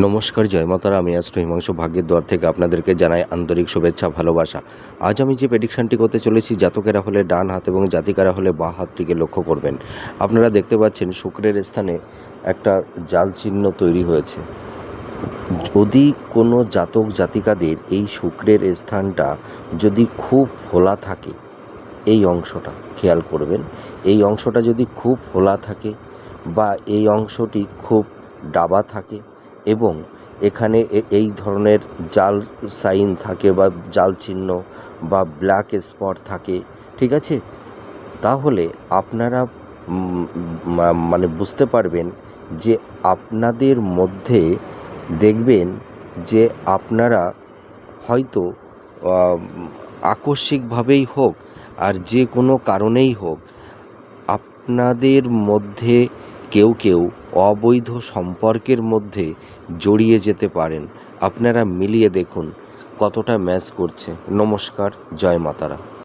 নমস্কার, জয় মাতারা। আমি আজ হিমাংশু ভাগ্যের দ্বার থেকে আপনাদেরকে জানাই আন্তরিক শুভেচ্ছা, ভালোবাসা। আজ আমি যে প্রেডিকশানটি করতে চলেছি, জাতকেরা হলে ডান হাত এবং জাতিকারা হলে বাঁ হাতটিকে লক্ষ্য করবেন। আপনারা দেখতে পাচ্ছেন শুক্রের স্থানে একটা জাল চিহ্ন তৈরি হয়েছে। যদি কোনো জাতক, জাতিকাদের এই শুক্রের স্থানটা যদি খুব ফোলা থাকে, এই অংশটা খেয়াল করবেন। এই অংশটা যদি খুব ফোলা থাকে বা এই অংশটি খুব ডাবা থাকে এবং এখানে এই ধরনের জাল সাইন থাকে বা জাল চিহ্ন বা ব্ল্যাক স্পট থাকে, ঠিক আছে? তাহলে আপনারা মানে বুঝতে পারবেন যে আপনাদের মধ্যে দেখবেন যে আপনারা হয়তো আকস্মিকভাবেই হোক আর যে কোনো কারণেই হোক, আপনাদের মধ্যে কেউ কেউ অবৈধ সম্পর্কের মধ্যে জড়িয়ে যেতে পারেন। আপনারা মিলিয়ে দেখুন কতটা ম্যাচ করছে। নমস্কার, জয় মাতারা।